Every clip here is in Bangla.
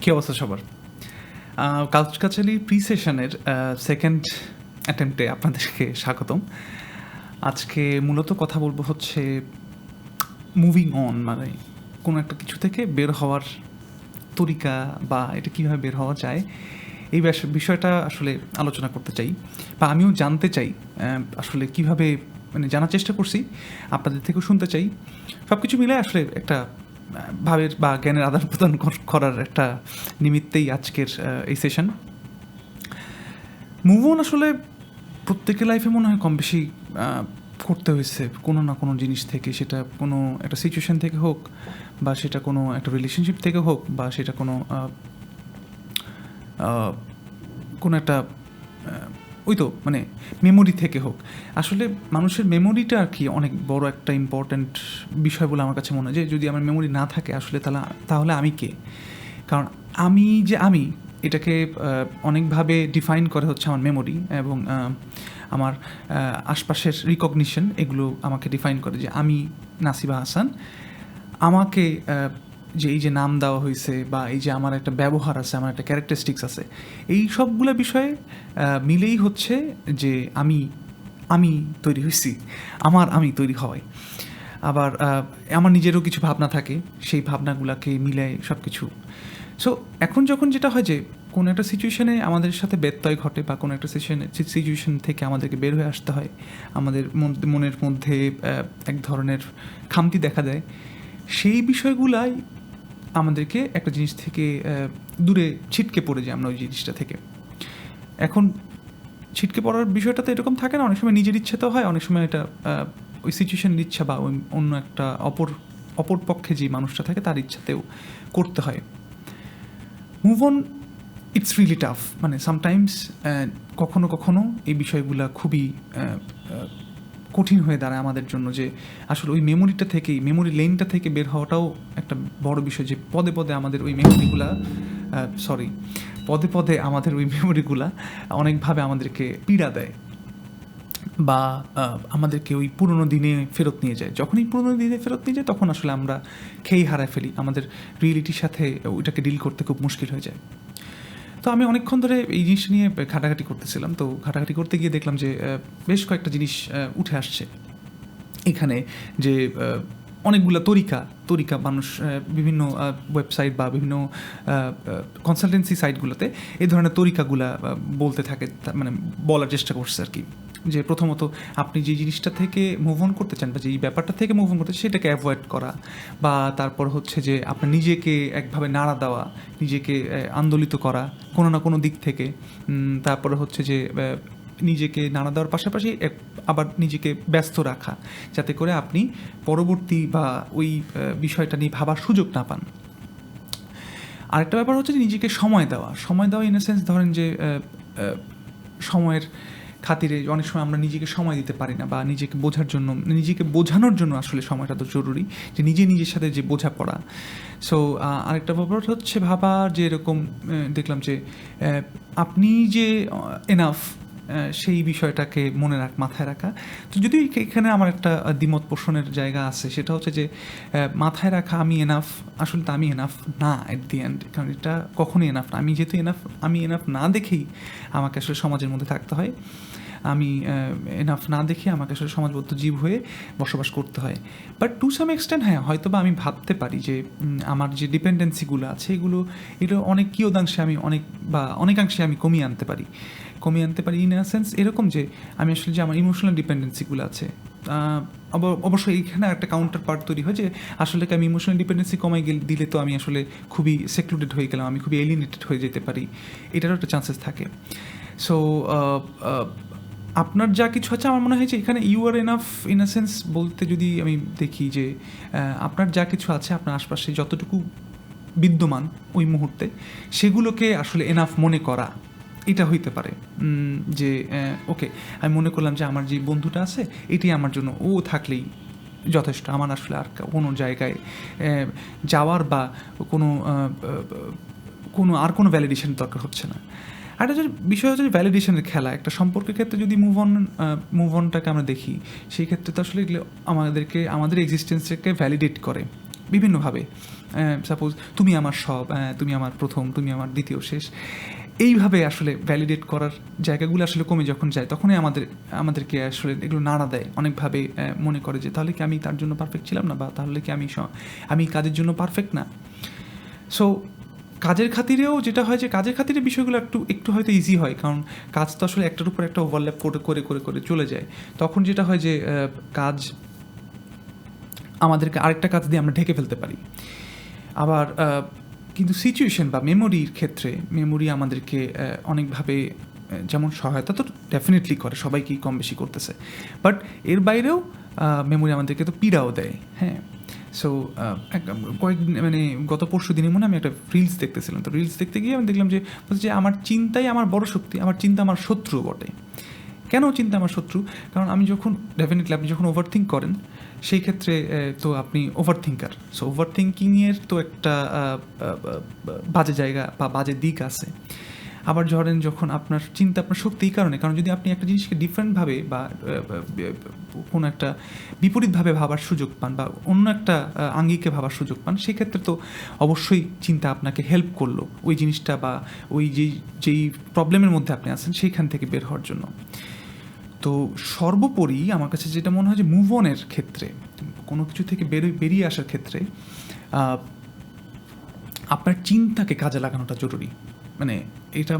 কি অবস্থা সবার? কাউচ কাচালি প্রি সেশনের সেকেন্ড অ্যাটেম্পটে আপনাদেরকে স্বাগতম। আজকে মূলত কথা বলব হচ্ছে মুভিং অন মানে কোনো একটা কিছু থেকে বের হওয়ার তরিকা বা এটা কীভাবে বের হওয়া যায়, এই বিষয়টা আসলে আলোচনা করতে চাই। বা আমিও জানতে চাই আসলে কীভাবে মানে জানার চেষ্টা করছি, আপনাদের থেকেও শুনতে চাই। সব কিছু মিলে আসলে একটা ভাবের বা জ্ঞানের আদান প্রদান করার একটা নিমিত্তেই আজকের এই সেশন মুভ অন আসলে প্রত্যেকের লাইফে মনে হয় কম বেশি করতে হয়েছে। কোনো না কোনো জিনিস থেকে, সেটা কোনো একটা সিচুয়েশন থেকে হোক, বা সেটা কোনো একটা রিলেশনশিপ থেকে হোক, বা সেটা কোনো কোনো একটা ওই তো মানে মেমোরি থেকে হোক। আসলে মানুষের মেমোরিটা আর কি অনেক বড় একটা ইম্পর্ট্যান্ট বিষয় বলে আমার কাছে মনে হয়। যে যদি আমার মেমোরি না থাকে আসলে তাহলে তাহলে আমি কে? কারণ আমি যে আমি, এটাকে অনেকভাবে ডিফাইন করে হচ্ছে আমার মেমোরি এবং আমার আশপাশের রিকগনিশন এগুলো আমাকে ডিফাইন করে যে আমি নাসিবা হাসান। আমাকে যে এই যে নাম দেওয়া হয়েছে বা এই যে আমার একটা ব্যবহার আছে, আমার একটা ক্যারেক্টারিস্টিক্স আছে, এই সবগুলো বিষয়ে মিলেই হচ্ছে যে আমি আমি তৈরি হয়েছি আমার আমি তৈরি হওয়াই আবার আমার নিজেরও কিছু ভাবনা থাকে, সেই ভাবনাগুলোকে মিলাই সব কিছু সো এখন যখন যেটা হয় যে, কোনো একটা সিচুয়েশনে আমাদের সাথে ব্যত্যয় ঘটে বা কোনো একটা সিচুয়েশনে সিচুয়েশন থেকে আমাদেরকে বের হয়ে আসতে হয়, আমাদের মন- মনের মধ্যে এক ধরনের খামতি দেখা দেয়, সেই বিষয়গুলাই আমাদেরকে একটা জিনিস থেকে দূরে ছিটকে পড়ে যায় আমরা ওই জিনিসটা থেকে। এখন ছিটকে পড়ার বিষয়টা তো এরকম থাকে না, অনেক সময় নিজের ইচ্ছে তো হয়, অনেক সময় এটা ওই সিচুয়েশনের ইচ্ছা বা ওই অন্য একটা অপর অপর পক্ষে যে মানুষটা থাকে তার ইচ্ছাতেও করতে হয়। Move on it's really tough মানে সামটাইমস কখনো কখনো এই বিষয়গুলো খুবই কঠিন হয়ে দাঁড়ায় আমাদের জন্য যে আসলে ওই মেমোরিটা থেকেই মেমোরি লেনটা থেকে বের হওয়াটাও একটা বড় বিষয় যে পদে পদে আমাদের ওই মেমোরিগুলা সরি পদে পদে আমাদের ওই মেমোরিগুলা অনেকভাবে আমাদেরকে পীড়া দেয় বা আমাদেরকে ওই পুরোনো দিনে ফেরত নিয়ে যায়। যখনই পুরোনো দিনে ফেরত নিয়ে যায়, তখন আসলে আমরা খেই হারায় ফেলি। আমাদের রিয়েলিটির সাথে ওইটাকে ডিল করতে খুব মুশকিল হয়ে যায়। তো আমি অনেকক্ষণ ধরে এই জিনিস নিয়ে ঘাটাঘাটি করতেছিলাম। তো ঘাটাঘাটি করতে গিয়ে দেখলাম যে বেশ কয়েকটা জিনিস উঠে আসছে। এখানে যে অনেকগুলা তরিকা তরিকা মানুষ বিভিন্ন ওয়েবসাইট বা বিভিন্ন কনসালটেন্সি সাইটগুলোতে এই ধরনের তরিকাগুলা বলতে থাকে মানে বলার চেষ্টা করছে আর কি যে প্রথমত আপনি যে জিনিসটা থেকে মুভ অন করতে চান বা যেই ব্যাপারটা থেকে মুভ অন করতে সেটাকে অ্যাভয়েড করা বা তারপর হচ্ছে যে আপনার নিজেকে একভাবে নাড়া দেওয়া, নিজেকে আন্দোলিত করা কোনো না কোনো দিক থেকে। তারপরে হচ্ছে যে নিজেকে নাড়া দেওয়ার পাশাপাশি আবার নিজেকে ব্যস্ত রাখা, যাতে করে আপনি পরবর্তী বা ওই বিষয়টা নিয়ে ভাবার সুযোগ না পান। আরেকটা ব্যাপার হচ্ছে যে নিজেকে সময় দেওয়া। সময় দেওয়া ইন সেন্স ধরেন যে সময়ের খাতিরে অনেক সময় আমরা নিজেকে সময় দিতে পারি না বা নিজেকে বোঝার জন্য, নিজেকে বোঝানোর জন্য আসলে সময়টা তো জরুরি, যে নিজে নিজের সাথে যে বোঝা পড়া সো আরেকটা ব্যাপার হচ্ছে ভাবা যে এরকম দেখলাম যে আপনি যে এনাফ সেই বিষয়টাকে মনে রাখ, মাথায় রাখা। তো যদি এখানে আমার একটা দ্বিমত পোষণের জায়গা আছে, সেটা হচ্ছে যে মাথায় রাখা আমি এনাফ আসলে তো আমি এনাফ না এট দি এন্ড কারণ এটা কখনোই এনাফ না। আমি যেহেতু এনাফ আমি এনাফ না দেখেই আমাকে আসলে সমাজের মধ্যে থাকতে হয়। আমি এনাফ না দেখে আমাকে আসলে সমাজবদ্ধ জীব হয়ে বসবাস করতে হয়। বাট টু সাম এক্সটেন্ট হ্যাঁ হয়তো বা আমি ভাবতে পারি যে আমার যে ডিপেন্ডেন্সিগুলো আছে, এগুলো এগুলো অনেক কিয়দাংশে আমি অনেক, বা অনেকাংশে আমি কমিয়ে আনতে পারি। কমিয়ে আনতে পারি ইন সেন্স এরকম যে আমি আসলে যে আমার ইমোশনাল ডিপেন্ডেন্সিগুলো আছে। অবশ্যই এখানে একটা কাউন্টার পার্ট তৈরি হয় যে আসলে আমি ইমোশনাল ডিপেন্ডেন্সি কমাই গেলে, দিলে তো আমি আসলে খুবই সেক্লুডেড হয়ে গেলাম, আমি খুবই এলিনেটেড হয়ে যেতে পারি। এটারও একটা চান্সেস থাকে। সো আপনার যা কিছু আছে, আমার মনে হয় যে এখানে you are enough in a sense বলতে যদি আমি দেখি যে আপনার যা কিছু আছে, আপনার আশপাশে যতটুকু বিদ্যমান ওই মুহূর্তে, সেগুলোকে আসলে এনাফ মনে করা। এটা হইতে পারে। যে ওকে আমি মনে করলাম যে আমার যে বন্ধুটা আছে, এটি আমার জন্য, ও থাকলেই যথেষ্ট। আমার আসলে আর কোনো জায়গায় যাওয়ার বা কোনো কোনো, আর কোনো ভ্যালিডেশন দরকার হচ্ছে না। আর একটা বিষয় হচ্ছে ভ্যালিডেশনের খেলা, একটা সম্পর্কের ক্ষেত্রে যদি মুভ অন মুভ অনটাকে আমরা দেখি, সেই ক্ষেত্রে তো আসলে এগুলো আমাদেরকে, আমাদের এক্সিস্টেন্সকে ভ্যালিডেট করে বিভিন্নভাবে। সাপোজ তুমি আমার সব তুমি আমার প্রথম, তুমি আমার দ্বিতীয় শেষ। এইভাবে আসলে ভ্যালিডেট করার জায়গাগুলো আসলে কমে যখন যায়, তখনই আমাদের, আমাদেরকে আসলে এগুলো নাড়া দেয়। অনেকভাবে মনে করে যে, তাহলে কি আমি তার জন্য পারফেক্ট ছিলাম না? বা তাহলে কি আমি আমি কাজের জন্য পারফেক্ট না? সো কাজের খাতিরেও যেটা হয় যে, কাজের খাতিরে বিষয়গুলো একটু একটু হয়তো ইজি হয়। কারণ কাজ তো আসলে একটার উপর একটা ওভারল্যাপ করে করে করে করে চলে যায়। তখন যেটা হয় যে কাজ আমাদেরকে আরেকটা কাজ দিয়ে আমরা ঢেকে ফেলতে পারি। আবার কিন্তু সিচুয়েশন বা মেমোরির ক্ষেত্রে মেমোরি আমাদেরকে অনেকভাবে যেমন সহায়তা তো ডেফিনেটলি করে, সবাইকেই কম বেশি করতেছে। বাট এর বাইরেও মেমোরি আমাদেরকে তো পীড়াও দেয় হ্যাঁ। সো কয়েকদিন মানে গত পরশু দিনে মনে আমি একটা রিলস দেখতেছিলাম। তো রিলস দেখতে গিয়ে আমি দেখলাম যে, বলছে যে আমার চিন্তাই আমার বড় শক্তি, আমার চিন্তা আমার শত্রু বটে। কেন চিন্তা আমার শত্রু? কারণ আমি যখন ডেফিনেটলি আপনি যখন ওভার থিঙ্ক করেন সেই ক্ষেত্রে তো আপনি ওভার থিঙ্কার সো ওভার থিঙ্কিংয়ের তো একটা বাজে জায়গা বা বাজে দিক আছে। আবার ধরেন যখন আপনার চিন্তা, আপনার শক্তি এই কারণে, কারণ যদি আপনি একটা জিনিসকে ডিফারেন্টভাবে বা কোনো একটা বিপরীতভাবে ভাবার সুযোগ পান বা অন্য একটা আঙ্গিকে ভাবার সুযোগ পান, সেক্ষেত্রে তো অবশ্যই চিন্তা আপনাকে হেল্প করল। ওই জিনিসটা বা ওই যেই যেই প্রবলেমের মধ্যে আপনি আছেন, সেইখান থেকে বের হওয়ার জন্য। তো সর্বোপরি আমার কাছে যেটা মনে হয় যে মুভ অনের ক্ষেত্রে, কোনো কিছু থেকে বেরিয়ে বেরিয়ে আসার ক্ষেত্রে আপনার চিন্তাকে কাজে লাগানোটা জরুরি। মানে এটা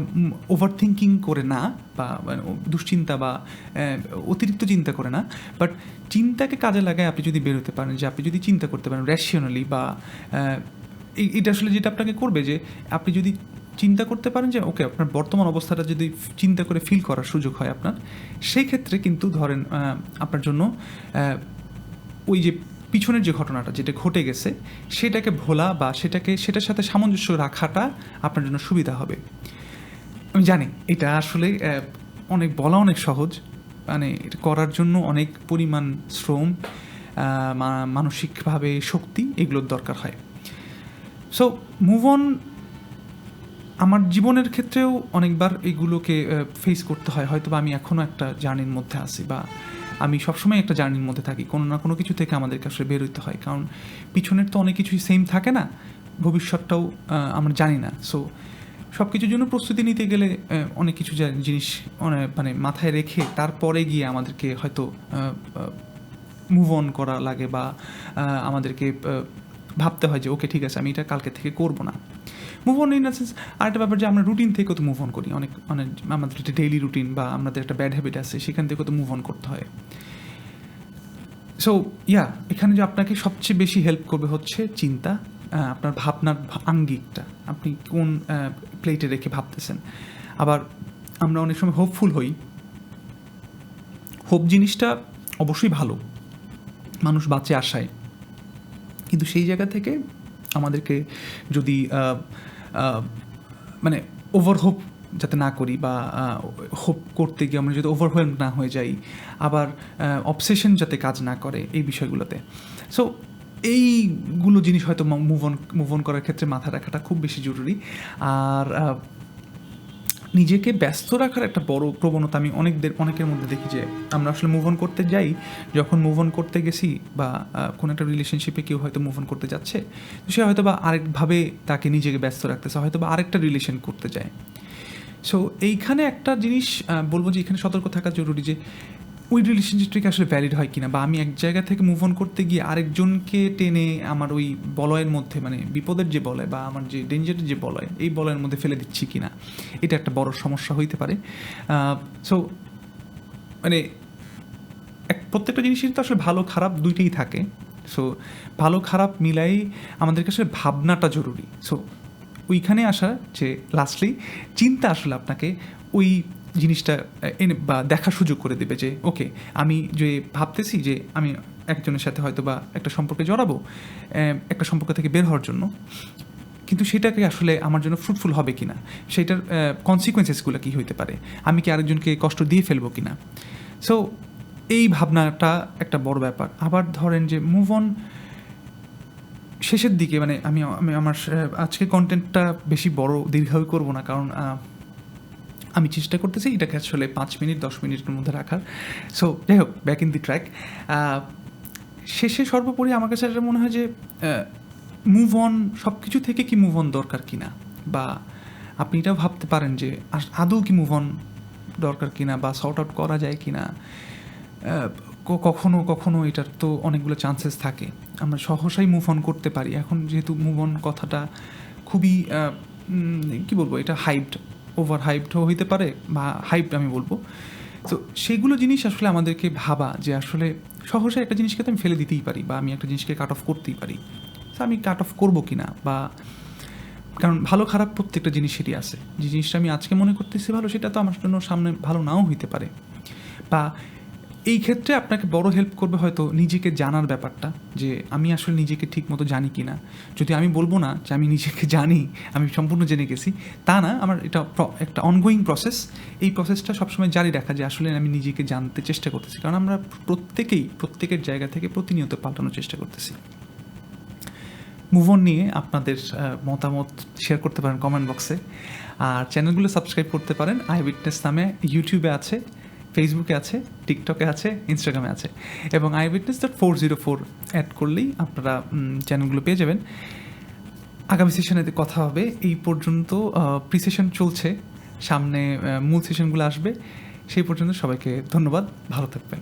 ওভার থিঙ্কিং করে না বা মানে দুশ্চিন্তা বা অতিরিক্ত চিন্তা করে না। বাট চিন্তাকে কাজে লাগায় আপনি যদি বেরোতে পারেন, যে আপনি যদি চিন্তা করতে পারেন র্যাশনালি বা এটা আসলে যেটা আপনাকে করবে যে, আপনি যদি চিন্তা করতে পারেন যে ওকে আপনার বর্তমান অবস্থাটা যদি চিন্তা করে ফিল করার সুযোগ হয় আপনার, সেই ক্ষেত্রে কিন্তু ধরেন আপনার জন্য ওই যে পিছনের যে ঘটনাটা যেটা ঘটে গেছে, সেটাকে ভোলা বা সেটাকে, সেটার সাথে সামঞ্জস্য রাখাটা আপনার জন্য সুবিধা হবে। আমি জানি এটা আসলে অনেক বলা অনেক সহজ মানে এটা করার জন্য অনেক পরিমাণ শ্রম মানসিকভাবে শক্তি এগুলোর দরকার হয়। সো মুভ অন আমার জীবনের ক্ষেত্রেও অনেকবার এগুলোকে ফেস করতে হয়। হয়তো বা আমি এখনও একটা জার্নির মধ্যে আছি বা আমি সবসময় একটা জার্নির মধ্যে থাকি। কোনো না কোনো কিছু থেকে আমাদেরকে আসলে বের হইতে হয়। কারণ পিছনের তো অনেক কিছুই সেম থাকে না। ভবিষ্যৎটাও আমরা জানি না। সো সব কিছুর জন্য প্রস্তুতি নিতে গেলে অনেক কিছু জিনিস মানে মাথায় রেখে তারপরে গিয়ে আমাদেরকে হয়তো মুভ অন করা লাগে বা আমাদেরকে ভাবতে হয় যে, ওকে, ঠিক আছে, আমি এটা কালকে থেকে করব না। মুভ অন ইন সেন্স আরেকটা ব্যাপার যে আমরা রুটিন থেকেও তো মুভ অন করি। অনেক অনেক আমাদের একটা ডেইলি রুটিন বা আমাদের একটা ব্যাড হ্যাবিট আছে, সেখান থেকেও তো মুভ অন করতে হয়। সো ইয়া এখানে যে আপনাকে সবচেয়ে বেশি হেল্প করবে হচ্ছে চিন্তা আপনার ভাবনার আঙ্গিকটা। আপনি কোন প্লেটে রেখে ভাবতেছেন। আবার আমরা অনেক সময় হোপফুল হই। হোপ জিনিসটা অবশ্যই ভালো। মানুষ বাঁচে আশায়। কিন্তু সেই জায়গা থেকে আমাদেরকে যদি মানে ওভারহোপ যাতে না করি বা হোপ করতে গিয়ে আমরা যদি ওভারওয়েলম না হয়ে যাই, আবার অবসেশন যাতে কাজ না করে এই বিষয়গুলোতে। সো এইগুলো জিনিস হয়তো মুভ অন মুভ অন করার ক্ষেত্রে মাথায় রাখাটা খুব বেশি জরুরি। আর নিজেকে ব্যস্ত রাখার একটা বড় প্রবণতা আমি অনেকদের অনেকের মধ্যে দেখি যে আমরা আসলে মুভ অন করতে যাই, যখন মুভ অন করতে গেছি বা কোনো একটা রিলেশনশিপে কেউ হয়তো মুভ অন করতে যাচ্ছে, সে হয়তো বা আরেকভাবে তাকে নিজেকে ব্যস্ত রাখতেছে, হয়তো বা আরেকটা রিলেশন করতে যায়। সো এইখানে একটা জিনিস বলব যে এখানে সতর্ক থাকা জরুরি যে ওই রিলেশনশিপটাকে আসলে ভ্যালিড হয় কিনা বা আমি এক জায়গা থেকে মুভ অন করতে গিয়ে আরেকজনকে টেনে আমার ওই বলয়ের মধ্যে মানে বিপদের যে বলয় বা আমার যে ডেঞ্জারের যে বলয়, এই বলয়ের মধ্যে ফেলে দিচ্ছি কিনা? এটা একটা বড় সমস্যা হইতে পারে। সো মানে এক প্রত্যেকটা জিনিসের তো আসলে ভালো খারাপ দুইটাই থাকে। সো ভালো খারাপ মিলাই আমাদের কাছে ভাবনাটা জরুরি। সো ওইখানে আসা যে লাস্টলি চিন্তা আসলে আপনাকে ওই জিনিসটা এনে, বা দেখার সুযোগ করে দেবে যে, ওকে, আমি যে ভাবতেছি যে আমি একজনের সাথে হয়তো বা একটা সম্পর্কে জড়াবো একটা সম্পর্ক থেকে বের হওয়ার জন্য, কিন্তু সেটাকে আসলে আমার জন্য ফ্রুটফুল হবে কিনা, সেটার কনসিকোয়েন্সেসগুলো কী হইতে পারে, আমি কি আরেকজনকে কষ্ট দিয়ে ফেলব কিনা। সো এই ভাবনাটা একটা বড় ব্যাপার। আবার ধরেন যে মুভ অন শেষের দিকে মানে আমি আমি আমার আজকে কন্টেন্টটা বেশি বড়, দীর্ঘায়ু করব না, কারণ আমি চেষ্টা করতেছি এটাকে আসলে পাঁচ মিনিট, দশ মিনিটের মধ্যে রাখার। সো যাই হোক ব্যাক ইন দি ট্র্যাক শেষে সর্বোপরি আমার কাছে এটা মনে হয় যে মুভ অন সব কিছু থেকে কি মুভ অন দরকার কিনা? বা আপনি এটাও ভাবতে পারেন যে আদৌ কি মুভ অন দরকার কিনা বা সর্ট আউট করা যায় ক- কখনো কখনো এটার তো অনেকগুলো চান্সেস থাকে। আমরা সহসাই মুভ অন করতে পারি। এখন যেহেতু মুভ অন কথাটা খুবই কি বলব? এটা হাইপড ওভার হাইপডও হইতে পারে বা হাইপড আমি বলব। তো সেগুলো জিনিস আসলে আমাদেরকে ভাবা যে আসলে সহজে একটা জিনিসকে তো আমি ফেলে দিতেই পারি বা আমি একটা জিনিসকে কাট অফ করতেই পারি। তো আমি কাট অফ করব কি না বা কারণ ভালো খারাপ প্রত্যেকটা জিনিসেরই আছে। যে জিনিসটা আমি আজকে মনে করতেছি ভালো, সেটা তো আমার জন্য সামনে ভালো নাও হইতে পারে। বা এই ক্ষেত্রে আপনাকে বড় হেল্প করবে হয়তো নিজেকে জানার ব্যাপারটা, যে আমি আসলে নিজেকে ঠিক মতো জানি কি না যদি আমি বলব না যে আমি নিজেকে জানি, আমি সম্পূর্ণ জেনে গেছি, তা না, আমার এটা একটা অনগোয়িং প্রসেস এই প্রসেসটা সবসময় জারি রাখা যে আসলে আমি নিজেকে জানতে চেষ্টা করতেছি। কারণ আমরা প্রত্যেকেই, প্রত্যেকের জায়গা থেকে প্রতিনিয়ত পাল্টানোর চেষ্টা করতেছি। মুভ অন নিয়ে আপনাদের মতামত শেয়ার করতে পারেন কমেন্ট বক্সে আর চ্যানেলগুলো সাবস্ক্রাইব করতে পারেন। আই উইটনেস নামে ইউটিউবে আছে। ফেসবুকে আছে টিকটকে আছে ইনস্টাগ্রামে আছে এবং eye witness dot four zero four add করলেই আপনারা চ্যানেলগুলো পেয়ে যাবেন। আগামী সেশনে কথা হবে। এই পর্যন্ত প্রি সেশন চলছে। সামনে মূল সেশনগুলো আসবে। সেই পর্যন্ত সবাইকে ধন্যবাদ। ভালো থাকবেন।